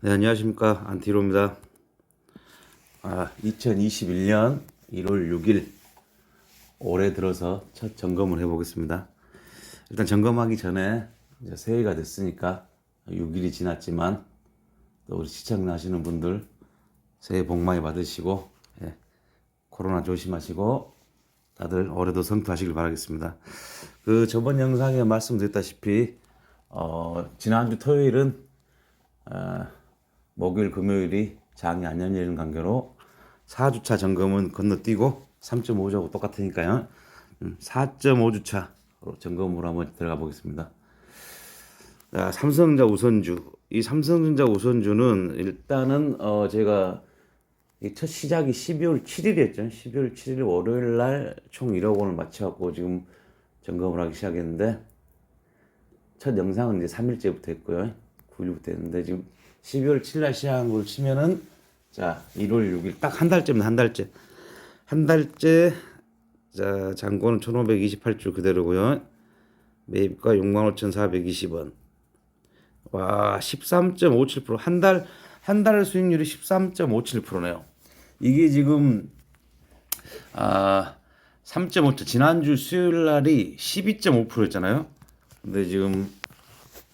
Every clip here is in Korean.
네, 안녕하십니까. 안티로입니다. 아, 2021년 1월 6일 올해 들어서 첫 점검을 해보겠습니다. 일단 점검하기 전에 이제 새해가 됐으니까 6일이 지났지만 또 우리 시청하시는 분들 새해 복 많이 받으시고 예, 코로나 조심하시고 다들 올해도 성투하시길 바라겠습니다. 그 저번 영상에 말씀드렸다시피 어, 지난주 토요일은 어, 목요일 금요일이 장이 안 열리는 관계로 4주차 점검은 건너뛰고 3.5주하고 똑같으니까요. 4.5주차 점검으로 한번 들어가 보겠습니다. 자, 삼성전자 우선주. 이 삼성전자 우선주는 일단은 어 제가 이첫 시작이 12월 7일이었죠. 12월 7일 월요일 날 총 1억 원을 맞춰갖고 지금 점검을 하기 시작했는데 첫 영상은 이제 3일째부터 했고요. 9일부터 했는데 지금 12월 7일 날 시작한 걸 치면은 자 1월 6일 딱 한 달째입니다. 한 달째. 한 달째 자 잔고는 1528주 그대로고요. 매입가 65,420원. 와, 13.57%. 한 달, 한 달 수익률이 13.57%네요. 이게 지금, 아, 3.5초. 지난주 수요일 날이 12.5%였잖아요. 근데 지금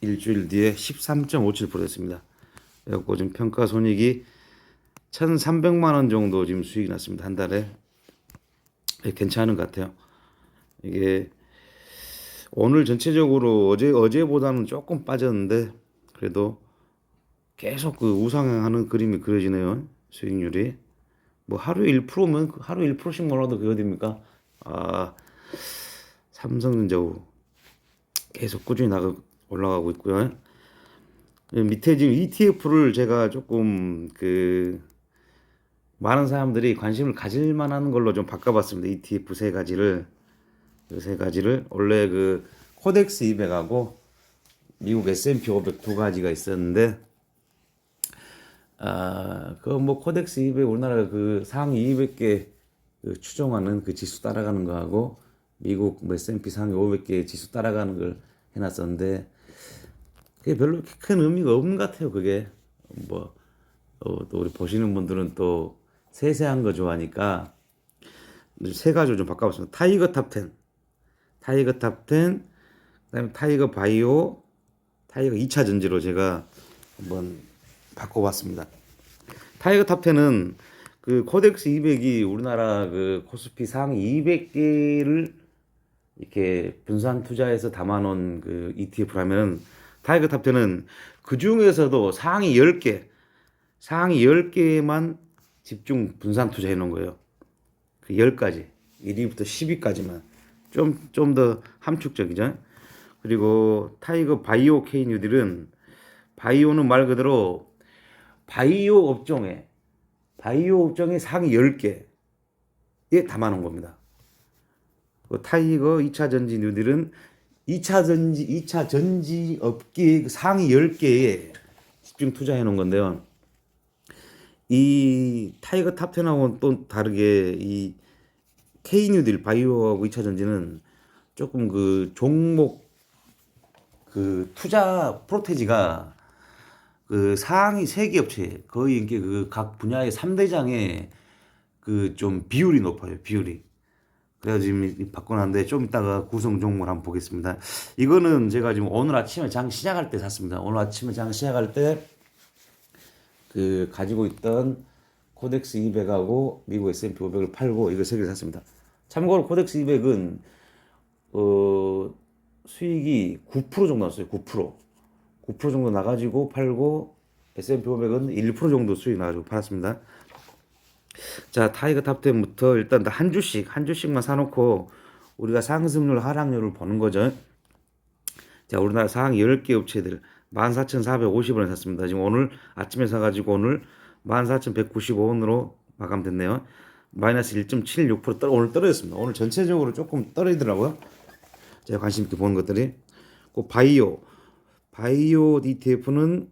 일주일 뒤에 13.57% 됐습니다. 그래갖고 지금 평가 손익이 1,300만 원 정도 지금 수익이 났습니다. 한 달에. 예, 괜찮은 것 같아요. 이게 오늘 전체적으로 어제 어제보다는 조금 빠졌는데 그래도 계속 그 우상향하는 그림이 그려지네요. 수익률이 뭐 하루에 1%면 하루 1%씩 몰라도 그게 어딥니까? 아 삼성전자 계속 꾸준히 나가 올라가고 있고요. 밑에 지금 ETF를 제가 조금 그 많은 사람들이 관심을 가질 만한 걸로 좀 바꿔봤습니다. ETF 세 가지를 그세 가지를 원래 그 코덱스 200하고 미국 S&P 500 두 가지가 있었는데 아그 뭐 코덱스 200 우리나라 그 상위 200개 그 추종하는 그 지수 따라가는 거하고 미국 뭐 S&P 상위 500개 지수 따라가는 걸 해놨었는데 그게 별로 큰 의미가 없는 것 같아요. 그게 뭐 어, 또 우리 보시는 분들은 또 세세한 거 좋아하니까 세 가지로 좀 바꿔봤습니다. 타이거 탑 10. 타이거 탑 10, 그다음에 타이거 바이오, 타이거 2차 전지로 제가 한번 바꿔봤습니다. 타이거 탑 10은 그 코덱스 200이 우리나라 그 코스피 상위 200개를 이렇게 분산 투자해서 담아놓은 그 ETF라면 타이거 탑 10은 그 중에서도 상위 10개, 상위 10개만 집중 분산 투자해 놓은 거예요. 그 10가지, 1위부터 10위까지만. 좀 좀 더 함축적이죠. 그리고 타이거 바이오 K 뉴딜은 바이오는 말 그대로 바이오 업종에 바이오 업종의 상위 10개에 담아 놓은 겁니다. 그 타이거 2차 전지 뉴딜은 2차 전지 2차 전지 업계 그 상위 10개에 집중 투자해 놓은 건데요. 이 타이거 탑10하고는 또 다르게 이 K 뉴딜 바이오하고 2차 전지는 조금 그 종목 그 투자 프로테지가 그 상위 세개 업체 거의 이게 그 각 분야의 3대장의 그 좀 비율이 높아요. 비율이. 그래서 지금 바꿔놨는데 좀 이따가 구성 종목을 한번 보겠습니다. 이거는 제가 지금 오늘 아침에 장 시작할 때 샀습니다. 오늘 아침에 장 시작할 때 그 가지고 있던 코덱스 200하고 미국 S&P 500을 팔고 이거 세 개를 샀습니다. 참고로 코덱스 200은 어 수익이 9% 정도 났어요. 9%. 9% 정도 나가지고 팔고 S&P 500은 1% 정도 수익 나가지고 팔았습니다. 자, 타이거 탑10부터 일단 한 주씩, 한 주씩만 사놓고 우리가 상승률, 하락률을 보는 거죠. 자, 우리나라 상위 10개 업체들 14,450원에 샀습니다. 지금 오늘 아침에 사가지고 오늘 14,195원으로 마감됐네요. 마이너스 1.76% 떨어, 오늘 떨어졌습니다. 오늘 전체적으로 조금 떨어지더라고요. 제가 관심 있게 보는 것들이. 그 바이오. 바이오 ETF는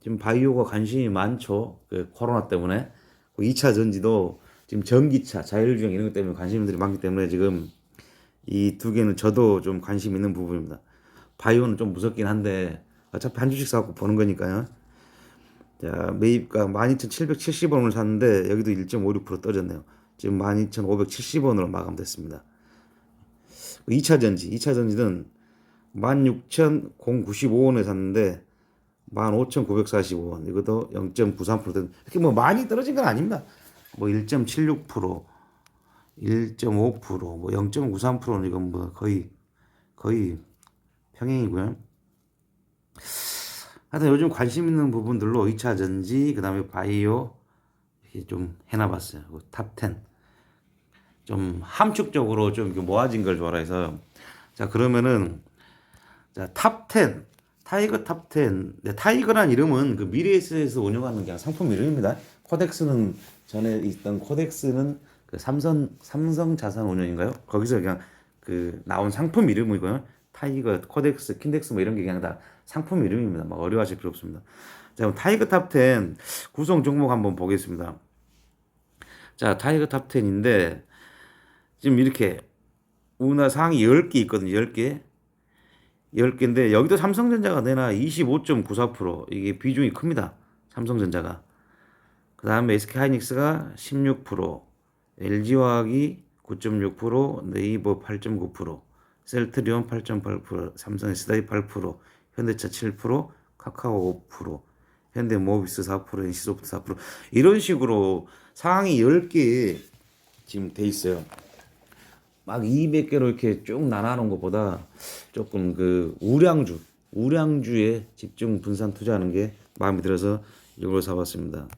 지금 바이오가 관심이 많죠. 그 코로나 때문에. 그 2차 전지도 지금 전기차, 자율주행 이런 것 때문에 관심들이 많기 때문에 지금 이 두 개는 저도 좀 관심 있는 부분입니다. 바이오는 좀 무섭긴 한데 어차피 한 주씩 사갖고 보는 거니까요. 자, 매입가 12,770원을 샀는데 여기도 1.56% 떨어졌네요. 지금 12,570원으로 마감됐습니다. 2차 전지, 2차 전지는 16,095원에 샀는데 15,945원. 이것도 0.93% 이렇게 뭐 많이 떨어진 건 아닙니다. 뭐 1.76%, 1.5%, 뭐 0.93%는 이건 뭐 거의 거의 평행이고요. 하여튼 요즘 관심 있는 부분들로 2차 전지, 그 다음에 바이오 이렇게 좀 해놔봤어요. 그 탑10. 좀 함축적으로 좀 모아진 걸 좋아해서 자 그러면은 자 탑10 타이거 탑10 네, 타이거란 이름은 그 미래에스에서 운영하는 그냥 상품 이름입니다. 코덱스는 전에 있던 코덱스는 그 삼성 삼성 자산 운용인가요? 거기서 그냥 그 나온 상품 이름이고요. 타이거, 코덱스, 킨덱스 뭐 이런 게 그냥 다 상품 이름입니다. 막 어려워하실 필요 없습니다. 자, 그럼 타이거 탑10 구성 종목 한번 보겠습니다. 자, 타이거 탑10인데 지금 이렇게 우리나라 상위 10개 있거든요. 10개. 10개인데 여기도 삼성전자가 내나 25.94% 이게 비중이 큽니다. 삼성전자가. 그 다음에 SK하이닉스가 16%, LG화학이 9.6%, 네이버 8.9%, 셀트리온 8.8%, 삼성 SDI 8%, 현대차 7%, 카카오 5%, 현대모비스 4%, NC소프트 4% 이런 식으로 상위 10개에 지금 돼 있어요. 막 200개로 이렇게 쭉 나눠놓은 것보다 조금 그 우량주, 우량주에 집중 분산 투자하는 게 마음에 들어서 이걸 사봤습니다.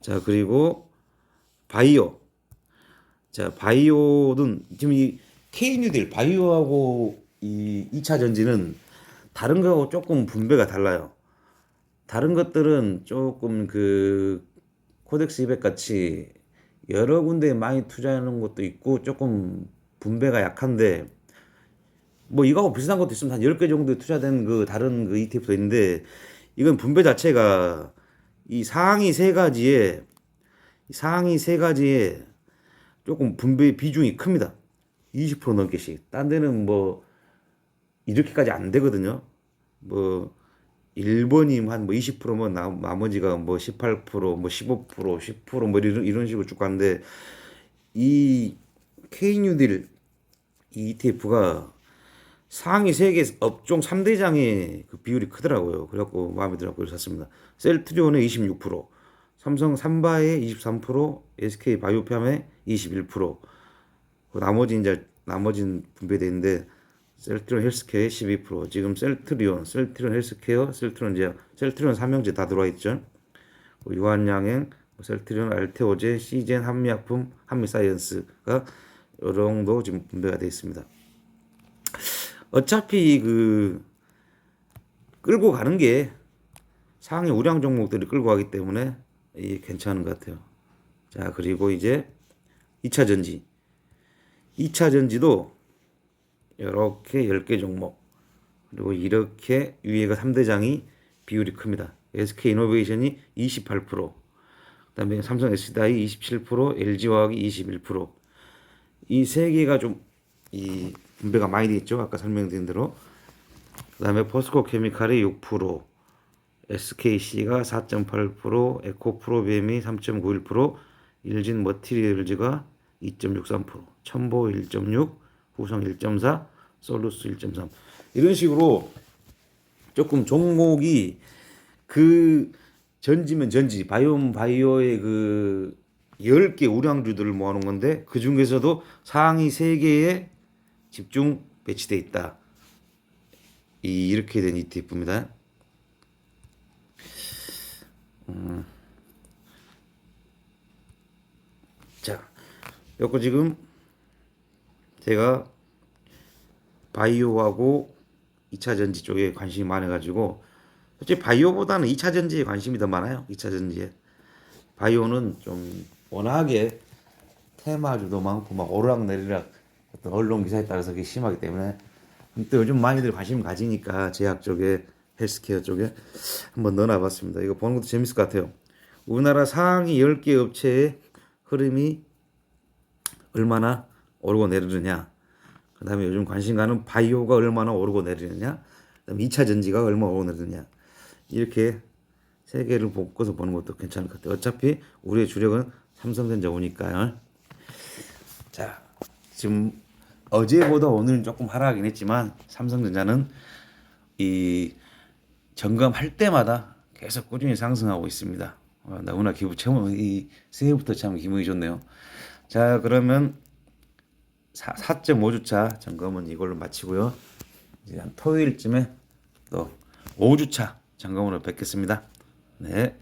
자, 그리고 바이오. 자, 바이오는 지금 이 K뉴딜 바이오하고 이 2차 전지는 다른 거하고 조금 분배가 달라요. 다른 것들은 조금 그 코덱스 200 같이 여러 군데에 많이 투자하는 것도 있고 조금 분배가 약한데 뭐 이거하고 비슷한 것도 있으면 한 10개 정도 투자된 그 다른 그 ETF도 있는데 이건 분배 자체가 이 상위 세 가지에 이 상위 세 가지에 조금 분배 비중이 큽니다. 20% 넘게씩. 딴 데는 뭐 이렇게까지 안 되거든요. 뭐 1번이 한뭐 20%면 나, 나머지가 뭐 18%, 뭐 15%, 10%뭐 이런, 이런 식으로 쭉 가는데 이 K뉴딜 이 ETF가 상위 세계 업종 3대장의 그 비율이 크더라고요. 그래갖고 마음에 들어갖고 샀습니다. 셀트리온의 26%, 삼성 삼바의 23%, SK 바이오팜의 21%, 그 나머지 이제 나머지는 분배되는데 셀트리온 헬스케어의 12%, 지금 셀트리온, 셀트리온 헬스케어, 셀트리온 제약, 셀트리온 삼명제 다 들어와 있죠. 그 유한양행, 셀트리온 알테오제, 시젠 한미약품, 한미사이언스가 이 정도 지금 분배가 되어 있습니다. 어차피 그 끌고 가는 게 상위 우량 종목들이 끌고 가기 때문에 이게 괜찮은 것 같아요. 자, 그리고 이제 2차 전지. 2차 전지도 이렇게 10개 종목. 그리고 이렇게 위에가 3대장이 비율이 큽니다. SK 이노베이션이 28%, 그다음에 삼성 SDI 27%, LG화학이 21%. 이 세 개가 좀 이 분배가 많이 돼 있죠. 아까 설명드린 대로. 그다음에 포스코 케미칼이 6%, SKC가 4.8%, 에코프로비엠이 3.91%, 일진 머티리얼즈가 2.63%, 첨보 1.6, 후성 1.4, 솔루스 1.3 이런 식으로 조금 종목이 그 전지면 전지, 바이오면 바이오의 그 10개 우량주들을 모아놓은 건데 그 중에서도 상위 3개에 집중 배치돼 있다. 이 이렇게 된 ETF입니다. 음. 자, 요거 지금 제가 바이오하고 2차 전지 쪽에 관심이 많아가지고 솔직히 바이오보다는 2차 전지에 관심이 더 많아요. 2차 전지에 바이오는 좀 워낙에 테마주도 많고 막 오르락내리락 어떤 언론 기사에 따라서 그게 심하기 때문에 또 요즘 많이들 관심 가지니까 제약 쪽에 헬스케어 쪽에 한번 넣어놔봤습니다. 이거 보는 것도 재밌을 것 같아요. 우리나라 상위 10개 업체의 흐름이 얼마나 오르고 내리느냐. 그 다음에 요즘 관심 가는 바이오가 얼마나 오르고 내리느냐. 그 다음에 2차 전지가 얼마나 오르고 내리느냐. 이렇게 세 개를 묶어서 보는 것도 괜찮을 것 같아요. 어차피 우리의 주력은 삼성전자 오니까요. 자, 지금 어제보다 오늘은 조금 하락하긴 했지만 삼성전자는 이 점검할 때마다 계속 꾸준히 상승하고 있습니다. 어, 너무나 기분 참, 이 새해부터 참 기분이 좋네요. 자, 그러면 4, 4.5주차 점검은 이걸로 마치고요. 이제 한 토요일쯤에 또 5주차 점검으로 뵙겠습니다. 네.